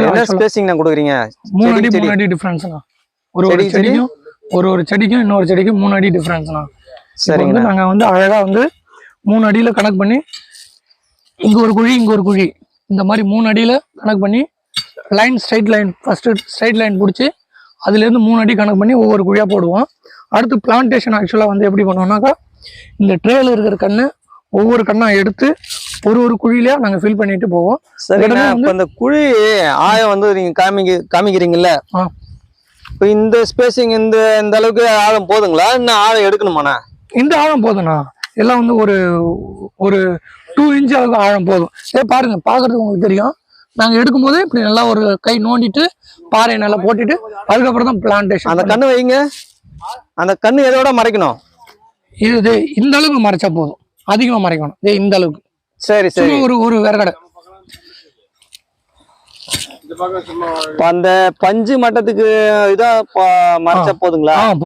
என்ன ஸ்பேசிங் நான் கொடுக்குறீங்க? மூணு அடி மூணு அடி டிஃபரன்ஸ்ண்ணா ஒரு ஒரு செடி, செடி? செடிக்கும் ஒரு ஒரு செடிக்கும் இன்னொரு செடிக்கும் மூணு அடி டிஃபரன்ஸ்ண்ணா சரிங்கண்ணா நாங்க வந்து அழகா வந்து மூணு அடியில கணக்கு பண்ணி இங்க ஒரு குழி இங்க ஒரு குழி. இந்த மாதிரி மூணு அடியில கணக்கு பண்ணி line straight line first straight line பிடிச்சி அதுல இருந்து மூணு அடி கணக்கு பண்ணி ஒவ்வொரு குழியா போடுவோம். அடுத்து பிளான்டேஷன் ஆக்சுவலா வந்து எப்படி பண்ணுவோம்னாக்கா இந்த ட்ரேல இருக்கிற கண்ணு ஒவ்வொரு கண்ணா எடுத்து ஒரு ஒரு குழியிலயா நாங்க ஃபில் பண்ணிட்டு போவோம். வந்து- இப்ப இந்த குழி ஆழம் வந்து நீங்க காமிக்க காமிக்கிறீங்கல்ல? ஆ. இப்ப இந்த ஸ்பேசிங் இந்த இந்த அளவுக்கு ஆழம் போதுங்களா? இன்னும் ஆழம் எடுக்கணுமாண்ணா? இந்த ஆழம் போதும்ண்ணா எல்லாம் வந்து ஒரு ஒரு டூ இன்ச் அளவுக்கு ஆழம் போதும். ஏ பாருங்க. பார்க்கறதுக்கு உங்களுக்கு தெரியும். நாங்க எடுக்கும்போது இப்படி நல்லா ஒரு கை நோண்டிட்டு பாறையை நல்லா போட்டுட்டு அதுக்கப்புறம் தான் அந்த பிளான்டேஷன் கண்ணு வைங்க. அந்த கண்ணு எதோட மறைக்கணும்? இது இது இந்த அளவுக்கு மறைச்சா போதும். அதிகமா மறைக்கணும். இதே இந்த அளவுக்கு. சரி சரி. ஒரு ஒரு விறகடை இப்ப அந்த பஞ்சு மட்டத்துக்கு இதா மறைச்சா போதுங்களா?